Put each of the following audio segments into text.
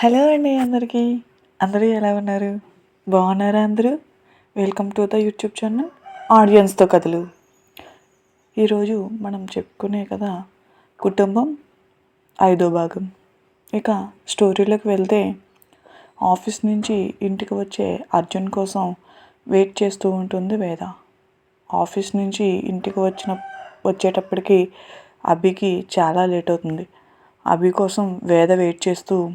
Hello అండి అందరికీ. అందరూ ఎలా ఉన్నారు? బాగున్నారా అందరూ? Welcome to the YouTube channel ఆడియన్స్తో కథలు. ఈరోజు మనం చెప్పుకునే కదా కుటుంబం ఐదో భాగం. ఇక స్టోరీలోకి వెళ్తే ఆఫీస్ నుంచి ఇంటికి వచ్చే అర్జున్ కోసం వెయిట్ చేస్తూ ఉంటుంది వేద. ఆఫీస్ నుంచి ఇంటికి వచ్చిన వచ్చేటప్పటికి అభికి చాలా లేట్ అవుతుంది. అభి కోసం వేద వెయిట్ చేస్తూ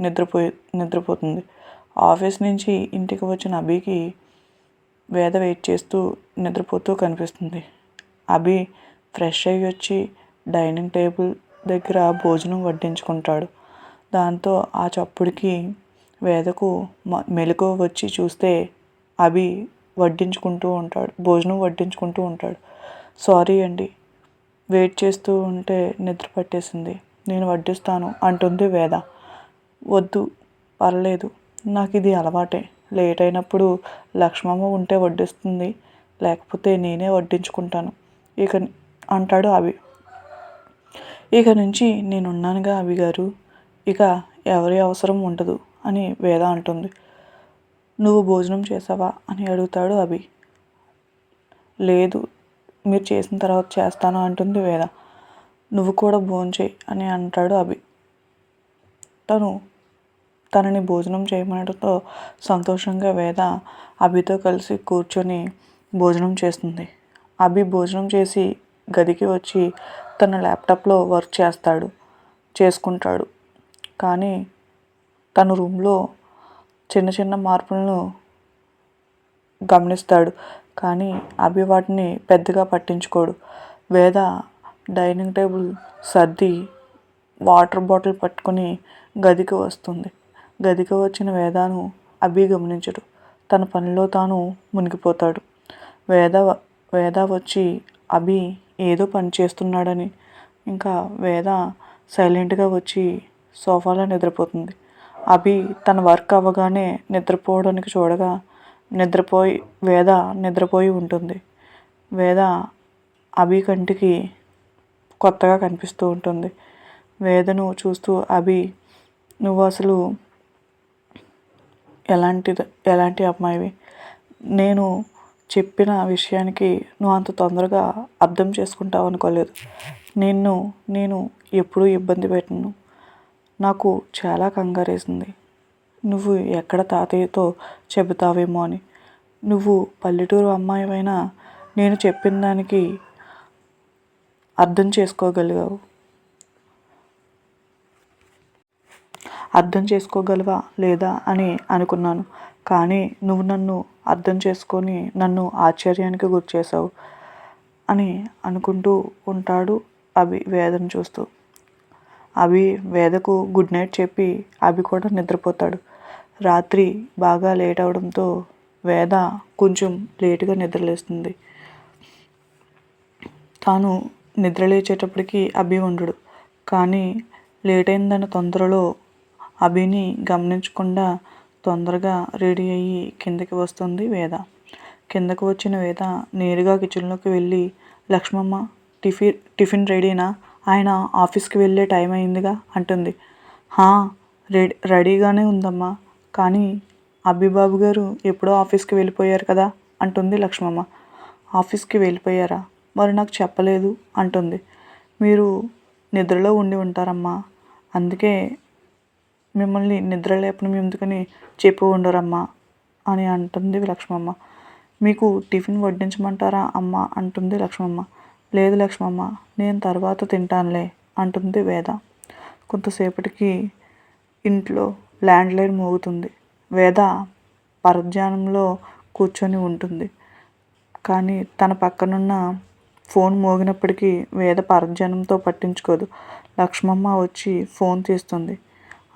నిద్రపోయి నిద్రపోతుంది. ఆఫీస్ నుంచి ఇంటికి వచ్చిన అభికి వేద వెయిట్ చేస్తూ నిద్రపోతూ కనిపిస్తుంది. అభి ఫ్రెష్ అయ్యి వచ్చి డైనింగ్ టేబుల్ దగ్గర భోజనం వడ్డించుకుంటాడు. దాంతో ఆ చప్పుడుకి వేదకు మెలకు వచ్చి చూస్తే అభి వడ్డించుకుంటూ ఉంటాడు. భోజనం వడ్డించుకుంటూ ఉంటాడు. సారీ అండి. వెయిట్ చేస్తూ ఉంటే నిద్ర పట్టేసింది. నేను వడ్డిస్తాను అంటుంది వేద. వద్దు పర్లేదు. నాకు ఇది అలవాటే. లేట్ అయినప్పుడు లక్ష్మమ్మ ఉంటే వడ్డిస్తుంది. లేకపోతే నేనే వడ్డించుకుంటాను. ఇక అంటాడు అవి ఇక నుంచి నేనున్నానుగా అవి గారు. ఇక ఎవరి అవసరం ఉండదు అని వేద అంటుంది. నువ్వు భోజనం చేసావా అని అడుగుతాడు అభి. లేదు మీరు చేసిన తర్వాత చేస్తాను అంటుంది వేద. నువ్వు కూడా భోంచేయి అని అంటాడు అభి. తను తనని భోజనం చేయమనడంతో సంతోషంగా వేద అభితో కలిసి కూర్చొని భోజనం చేస్తుంది. అభి భోజనం చేసి గదికి వచ్చి తన ల్యాప్టాప్లో వర్క్ చేస్తాడు చేసుకుంటాడు. కానీ తన రూమ్లో చిన్న చిన్న మార్పులను గమనిస్తాడు. కానీ అభి వాటిని పెద్దగా పట్టించుకోడు. వేద డైనింగ్ టేబుల్ సర్ది వాటర్ బాటిల్ పట్టుకొని గదికి వస్తుంది. గదికి వచ్చిన వేదాను అభి గమనించడు. తన పనిలో తాను మునిగిపోతాడు. వేద వేద వచ్చి అభి ఏదో పని చేస్తున్నాడని. ఇంకా వేద సైలెంట్గా వచ్చి సోఫాలో నిద్రపోతుంది. అభి తన వర్క్ అవ్వగానే నిద్రపోవడానికి చూడగా నిద్రపోయి వేద నిద్రపోయి ఉంటుంది. వేద అభి కంటికి కొత్తగా కనిపిస్తూ ఉంటుంది. వేదను చూస్తూ అభి నువ్వు అసలు ఎలాంటిది ఎలాంటి అమ్మాయివి? నేను చెప్పిన విషయానికి నువ్వు అంత తొందరగా అర్థం చేసుకుంటావు అనుకోలేదు. నిన్ను నేను ఎప్పుడూ ఇబ్బంది పెట్టను. నాకు చాలా కంగారేసింది. నువ్వు ఎక్కడ తాతయ్యతో చెబుతావేమో అని. నువ్వు పల్లెటూరు అమ్మాయివైనా నేను చెప్పిన దానికి అర్థం చేసుకోగలిగావు. అర్థం చేసుకోగలవా లేదా అని అనుకున్నాను. కానీ నువ్వు నన్ను అర్థం చేసుకొని నన్ను ఆశ్చర్యానికి గురి చేసావు అని అనుకుంటూ ఉంటాడు అభి వేదను చూస్తూ. అభి వేదకు గుడ్ నైట్ చెప్పి అభి కూడా నిద్రపోతాడు. రాత్రి బాగా లేట్ అవడంతో వేద కొంచెం లేటుగా నిద్రలేస్తుంది. తాను నిద్రలేచేటప్పటికీ అభి ఉండడు. కానీ లేట్ అయిందన్న తొందరలో అభిని గమనించకుండా తొందరగా రెడీ అయ్యి కిందకి వస్తుంది వేద. కిందకు వచ్చిన వేద నేరుగా కిచెన్లోకి వెళ్ళి లక్ష్మమ్మ టిఫిన్ టిఫిన్ రెడీనా? ఆయన ఆఫీస్కి వెళ్ళే టైం అయిందిగా అంటుంది. హా రెడీ రెడీగానే ఉందమ్మా కానీ అబ్బిబాబు గారు ఎప్పుడో ఆఫీస్కి వెళ్ళిపోయారు కదా అంటుంది లక్ష్మమ్మ. ఆఫీస్కి వెళ్ళిపోయారా? మరి నాకు చెప్పలేదు అంటుంది. మీరు నిద్రలో ఉండి ఉంటారమ్మా అందుకే మిమ్మల్ని నిద్ర లేపడం ఎందుకని చెప్పు ఉండరమ్మా అని అంటుంది లక్ష్మమ్మ. మీకు టిఫిన్ వడ్డించమంటారా అమ్మ? అంటుంది లక్ష్మమ్మ. లేదు లక్ష్మమ్మ నేను తర్వాత తింటానులే అంటుంది వేద. కొంతసేపటికి ఇంట్లో ల్యాండ్లైన్ మోగుతుంది. వేద పరధ్యానంలో కూర్చొని ఉంటుంది. కానీ తన పక్కనున్న ఫోన్ మోగినప్పటికీ వేద పరధ్యానంతో పట్టించుకోదు. లక్ష్మమ్మ వచ్చి ఫోన్ తీస్తుంది.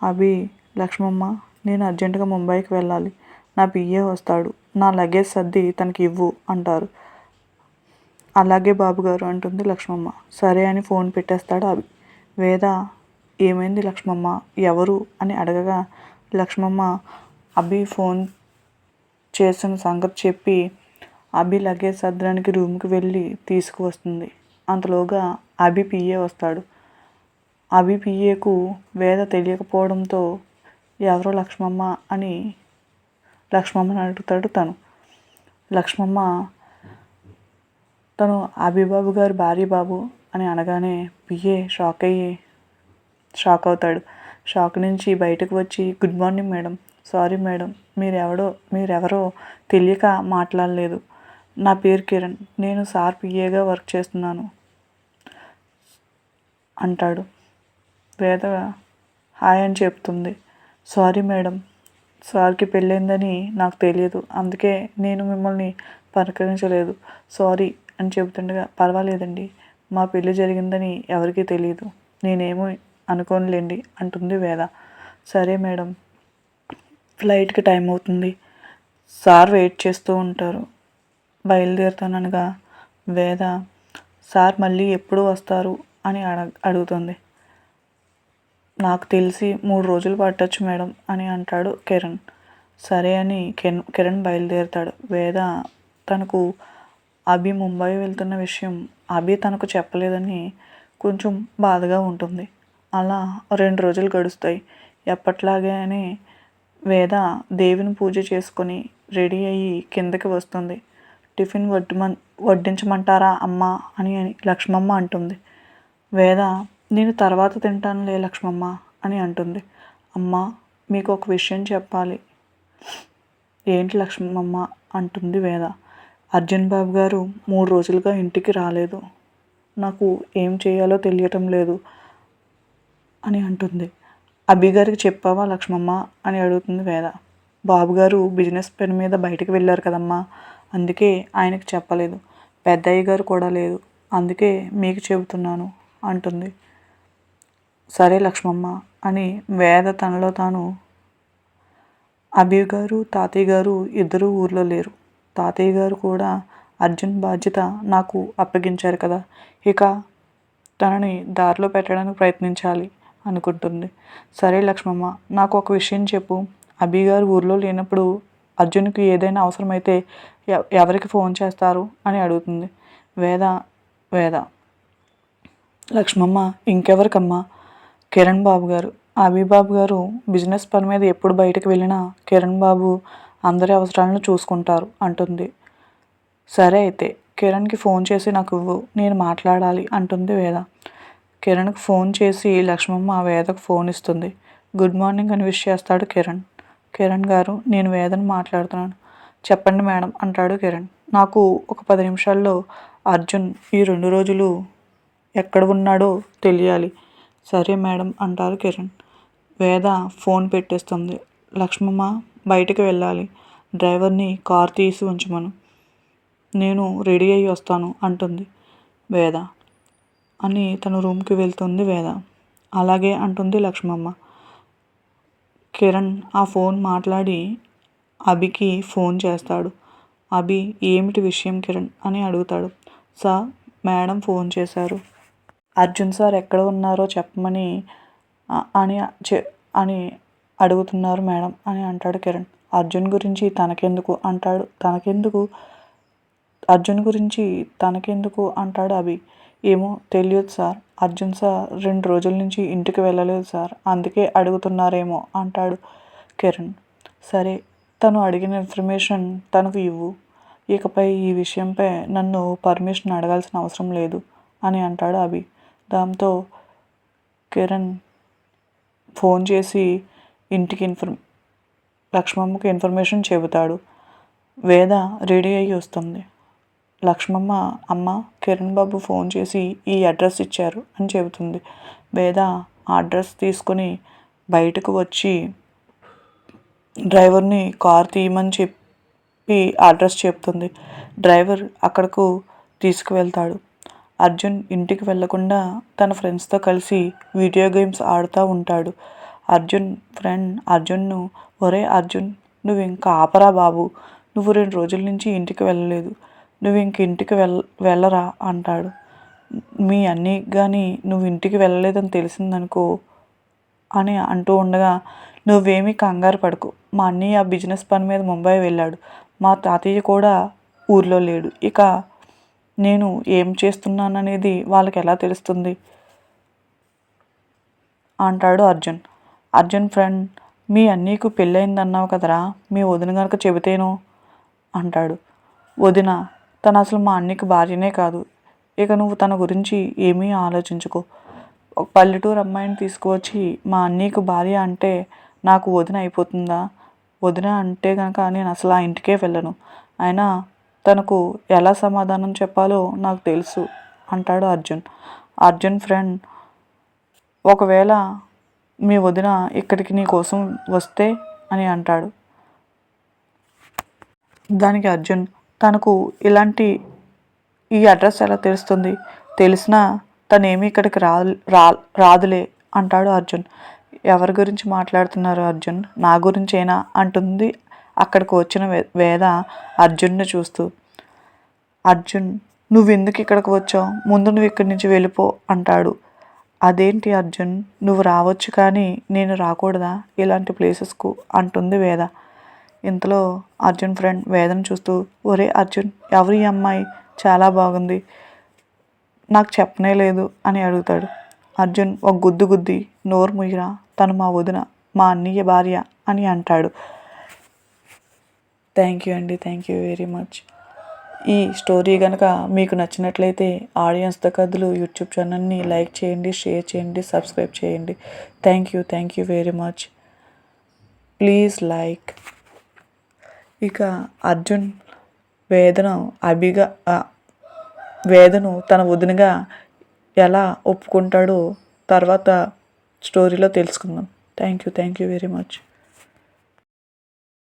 అభి లక్ష్మమ్మ నేను అర్జెంటుగా ముంబైకి వెళ్ళాలి. నా పిఏ వస్తాడు. నా లగేజ్ సర్ది తనకి ఇవ్వు అంటారు. అలాగే బాబుగారు అంటుంది లక్ష్మమ్మ. సరే అని ఫోన్ పెట్టేస్తాడు అభి వేద ఏమైంది లక్ష్మమ్మ? ఎవరు? అని అడగగా లక్ష్మమ్మ అభి ఫోన్ చేసిన సంగతి చెప్పి అభి లగేజ్ సర్దడానికి రూమ్కి వెళ్ళి తీసుకువస్తుంది. అంతలోగా అభి పిఏ వస్తాడు. అభి పిఏకు వేద తెలియకపోవడంతో ఎవరో లక్ష్మమ్మ అని లక్ష్మమ్మని అడుగుతాడు తను. లక్ష్మమ్మ తను అభిబాబు గారి భార్య బాబు అని అనగానే పిఏ షాక్ అయ్యి షాక్ అవుతాడు. షాక్ నుంచి బయటకు వచ్చి good morning madam. Sorry madam. మీరెవడో మీరెవరో తెలియక మాట్లాడలేదు. నా పేరు కిరణ్. నేను సార్ పిఏగా వర్క్ చేస్తున్నాను అంటాడు. వేద హాయ్ అని చెప్తుంది. సారీ మేడం సార్కి పెళ్ళైందని నాకు తెలియదు. అందుకే నేను మిమ్మల్ని పలకరించలేదు. సారీ అని చెబుతుండగా పర్వాలేదండి మా పెళ్ళి జరిగిందని ఎవరికీ తెలియదు నేనేమో అనుకోనిలేండి అంటుంది వేద. సరే మేడం ఫ్లైట్కి టైం అవుతుంది. సార్ వెయిట్ చేస్తూ ఉంటారు. బయలుదేరుతాననగా వేద సార్ మళ్ళీ ఎప్పుడు వస్తారు? అని అడ అడుగుతుంది. నాకు తెలిసి మూడు రోజులు పట్టచ్చు మేడం అని అంటాడు కిరణ్. సరే అని కిరణ్ కిరణ్ బయలుదేరుతాడు. వేద తనకు అభి ముంబై వెళ్తున్న విషయం అభి తనకు చెప్పలేదని కొంచెం బాధగా ఉంటుంది. అలా రెండు రోజులు గడుస్తాయి. ఎప్పట్లాగే అని వేద దేవుని పూజ చేసుకొని రెడీ అయ్యి కిందకి వస్తుంది. టిఫిన్ వడ్డమన్ వడ్డించమంటారా అమ్మ అని అని లక్ష్మమ్మ అంటుంది. వేద నేను తర్వాత తింటానులే లక్ష్మమ్మ అని అంటుంది. అమ్మ మీకు ఒక విషయం చెప్పాలి. ఏంటి లక్ష్మమ్మ అంటుంది వేద. అర్జున్ బాబు గారు మూడు రోజులుగా ఇంటికి రాలేదు. నాకు ఏం చేయాలో తెలియటం లేదు అని అంటుంది. అభి గారికి చెప్పావా లక్ష్మమ్మ అని అడుగుతుంది వేద. బాబు గారు బిజినెస్ పని మీద బయటకు వెళ్ళారు కదమ్మా. అందుకే ఆయనకు చెప్పలేదు. పెద్దయ్య గారు కూడా లేదు. అందుకే మీకు చెబుతున్నాను అంటుంది. సరే లక్ష్మమ్మ అని వేద తనలో తాను అభి గారు తాతయ్య గారు ఇద్దరూ ఊర్లో లేరు. తాతయ్య గారు కూడా అర్జున్ బాధ్యత నాకు అప్పగించారు కదా ఇక తనని దారిలో పెట్టడానికి ప్రయత్నించాలి అనుకుంటుంది. సరే లక్ష్మమ్మ నాకు ఒక విషయం చెప్పు. అభి గారు ఊర్లో లేనప్పుడు అర్జున్కి ఏదైనా అవసరమైతే ఎవరికి ఫోన్ చేస్తారు అని అడుగుతుంది. వేద వేద లక్ష్మమ్మ ఇంకెవరికమ్మా? కిరణ్ బాబు గారు. అభిబాబు గారు బిజినెస్ పని మీద ఎప్పుడు బయటకు వెళ్ళినా కిరణ్ బాబు అందరి అవసరాలను చూసుకుంటారు అంటుంది. సరే అయితే కిరణ్కి ఫోన్ చేసి నాకు ఇవ్వు నేను మాట్లాడాలి అంటుంది వేద. కిరణ్కి ఫోన్ చేసి లక్ష్మమ్మ వేదకు ఫోన్ ఇస్తుంది. గుడ్ మార్నింగ్ అని విష్ చేస్తాడు కిరణ్. కిరణ్ గారు నేను వేదను మాట్లాడుతున్నాను. చెప్పండి మేడం అంటాడు కిరణ్. నాకు ఒక పది నిమిషాల్లో అర్జున్ ఈ రెండు రోజులు ఎక్కడ ఉన్నాడో తెలియాలి. సరే మేడం అంటారు కిరణ్. వేద ఫోన్ పెట్టేస్తుంది. లక్ష్మమ్మ బయటికి వెళ్ళాలి. డ్రైవర్ని కార్ తీసి ఉంచమను. నేను రెడీ అయ్యి వస్తాను అంటుంది వేద. అని తన రూమ్కి వెళ్తుంది వేద. అలాగే అంటుంది లక్ష్మమ్మ. కిరణ్ ఆ ఫోన్ మాట్లాడి అభికి ఫోన్ చేస్తాడు. అభి ఏమిటి విషయం కిరణ్ అని అడుగుతాడు. సార్ మేడం ఫోన్ చేశారు. అర్జున్ సార్ ఎక్కడ ఉన్నారో చెప్పమని అని అని అడుగుతున్నారు మేడం అని అంటాడు కిరణ్. అర్జున్ గురించి తనకెందుకు? అంటాడు. తనకెందుకు? అర్జున్ గురించి తనకెందుకు? అంటాడు అభి. ఏమో తెలియదు సార్. అర్జున్ సార్ రెండు రోజుల నుంచి ఇంటికి వెళ్ళలేదు సార్. అందుకే అడుగుతున్నారేమో అంటాడు కిరణ్. సరే తను అడిగిన ఇన్ఫర్మేషన్ తనకు ఇవ్వు. ఇకపై ఈ విషయంపై నన్ను పర్మిషన్ అడగాల్సిన అవసరం లేదు అని అంటాడు అభి. దాంతో కిరణ్ ఫోన్ చేసి ఇంటికి ఇన్ఫర్మ్ లక్ష్మమ్మకి ఇన్ఫర్మేషన్ చెబుతాడు. వేద రెడీ అయ్యి వస్తుంది. లక్ష్మమ్మ అమ్మ కిరణ్ బాబు ఫోన్ చేసి ఈ అడ్రస్ ఇచ్చారు అని చెబుతుంది. వేద ఆ అడ్రస్ తీసుకొని బయటకు వచ్చి డ్రైవర్ని కార్ తీయమని చెప్పి అడ్రస్ చెప్తుంది. డ్రైవర్ అక్కడకు తీసుకువెళ్తాడు. అర్జున్ ఇంటికి వెళ్ళకుండా తన ఫ్రెండ్స్తో కలిసి వీడియో గేమ్స్ ఆడుతూ ఉంటాడు. అర్జున్ ఫ్రెండ్ అర్జున్ను ఒరే అర్జున్ నువ్వు ఇంకా ఆపరా బాబు. నువ్వు రెండు రోజుల నుంచి ఇంటికి వెళ్ళలేదు. నువ్వు ఇంక ఇంటికి వెళ్ వెళ్ళరా అంటాడు. మీ అన్నీ కానీ నువ్వు ఇంటికి వెళ్ళలేదని తెలిసిందనుకో అని అంటూ ఉండగా నువ్వేమీ కంగారు పడకు. మా అన్నయ్య బిజినెస్ పని మీద ముంబై వెళ్ళాడు. మా తాతయ్య కూడా ఊర్లో లేడు. ఇక నేను ఏం చేస్తున్నాననేది వాళ్ళకి ఎలా తెలుస్తుంది? అంటాడు అర్జున్. అర్జున్ ఫ్రెండ్ మీ అన్నీకు పెళ్ళయిందన్నావు కదరా? మీ వదిన గనుక చెబితేను? అంటాడు. వదిన తను అసలు మా అన్నయ్యకి భార్యనే కాదు. ఇక నువ్వు తన గురించి ఏమీ ఆలోచించుకో. ఒక పల్లెటూరు అమ్మాయిని తీసుకువచ్చి మా అన్నీకు భార్య అంటే నాకు వదిన అయిపోతుందా? వదిన అంటే కనుక నేను అసలు ఆ ఇంటికే వెళ్ళను. అయినా తనకు ఎలా సమాధానం చెప్పాలో నాకు తెలుసు అంటాడు అర్జున్. అర్జున్ ఫ్రెండ్ ఒకవేళ మీ వదిన ఇక్కడికి నీ కోసం వస్తే అని అంటాడు. దానికి అర్జున్ తనకు ఇలాంటి ఈ అడ్రస్ ఎలా తెలుస్తుంది? తెలిసినా తనేమి ఇక్కడికి రా రా రాదులే అంటాడు అర్జున్. ఎవరి గురించి మాట్లాడుతున్నారు అర్జున్? నా గురించేనా? అంటుంది అక్కడికి వచ్చిన వే- వేద అర్జున్ని చూస్తూ అర్జున్ నువ్వు ఎందుకు ఇక్కడికి వచ్చావు? ముందు నువ్వు ఇక్కడి నుంచి వెళ్ళిపో అంటాడు. అదేంటి అర్జున్? నువ్వు రావచ్చు కానీ నేను రాకూడదా? ఇలాంటి ప్లేసెస్కు అంటుంది వేద. ఇంతలో అర్జున్ ఫ్రెండ్ వేదను చూస్తూ ఒరే అర్జున్ ఎవరి అమ్మాయి? చాలా బాగుంది. నాకు చెప్పనే లేదు అని అడుగుతాడు. అర్జున్ ఒక గుద్దు గుద్ది నోరు ముయ్యరా తను మా వదిన మా అన్నయ్య భార్య అని అంటాడు. థ్యాంక్ యూ అండి. Thank you very much. ఈ స్టోరీ కనుక మీకు నచ్చినట్లయితే ఆడియన్స్తో కథలు యూట్యూబ్ ఛానల్ని లైక్ చేయండి షేర్ చేయండి సబ్స్క్రైబ్ చేయండి. Thank you thank you very much. Please like. ఇక అర్జున్ వేదన అభిగా వేదను తన వదినగా ఎలా ఒప్పుకుంటాడో తర్వాత స్టోరీలో తెలుసుకుందాం. Thank you thank you very much.